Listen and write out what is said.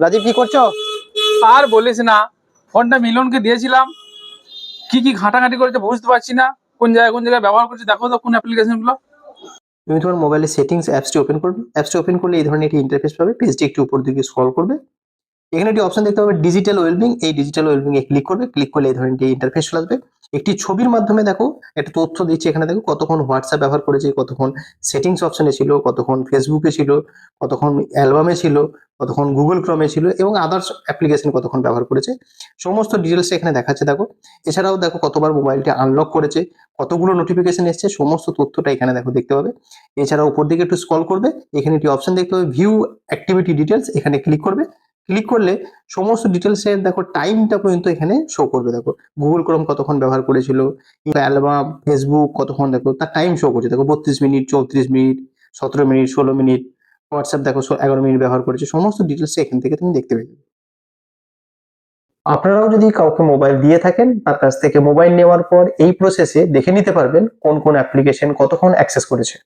রাজীব কি করছ? আর বলিস না ফোনটা মিলনকে দিয়েছিলাম। কি কি ঘাটাঘাটি করেছে বুঝতে পারছি না কোন জায়গায় কোন জায়গায় ব্যবহার করছে দেখো তো কোন অ্যাপ্লিকেশনগুলো তুমি তোমার মোবাইলের সেটিংস অ্যাপসটি ওপেন করবে। অ্যাপসটি ওপেন করলে এই ধরনের একটি ইন্টারফেস পাবে পেজটি একটু উপর দিকে স্ক্রল করবে। এখানে একটি অপশন দেখতে পাবে ডিজিটাল ওয়েলবিং এই ডিজিটাল ওয়েলবিং এ ক্লিক করবে। ক্লিক করলে এই ধরনের একটি ইন্টারফেস চলে আসবে। একটি ছবির মাধ্যমে দেখো একটা তথ্য দিচ্ছে এখানে দেখো কতক্ষণ হোয়াটসঅ্যাপ ব্যবহার করেছে কতক্ষণ সেটিংস অপশনে ছিল কতক্ষণ ফেসবুকে ছিল কতক্ষণ অ্যালবামে ছিল কতক্ষণ গুগল ক্রমে ছিল এবং আদার্স অ্যাপ্লিকেশন কতক্ষণ ব্যবহার করেছে, সমস্ত ডিটেলস এখানে দেখাচ্ছে দেখো। এছাড়াও দেখো কতবার মোবাইলটি আনলক করেছে, কতগুলো নোটিফিকেশন এসছে, সমস্ত তথ্যটা এখানে দেখো দেখতে পাবে। এছাড়াও উপর দিকে একটু স্কল করবে, এখানে একটি অপশন দেখতে পাবে ভিউ অ্যাক্টিভিটি ডিটেলস এখানে ক্লিক করবে। ক্লিক করলে সমস্ত ডিটেলস এর দেখো টাইমটা পর্যন্ত এখানে শো করবে দেখো। গুগল ক্রোম কতক্ষণ ব্যবহার করেছিল অ্যালবাম ফেসবুক কতক্ষণ দেখো, তার টাইম শো করছে দেখো, বত্রিশ মিনিট, চৌত্রিশ মিনিট, সতেরো মিনিট, ষোলো মিনিট। হোয়াটসঅ্যাপ দেখো এগারো মিনিট ব্যবহার করেছে, সমস্ত ডিটেলস এখান থেকে তুমি দেখতে পেয়ে আপনারাও যদি কাউকে মোবাইল দিয়ে থাকেন, তার কাছ থেকে মোবাইল নেওয়ার পর এই প্রসেসে দেখে নিতে পারবেন কোন কোন অ্যাপ্লিকেশন কতক্ষণ অ্যাক্সেস করেছে।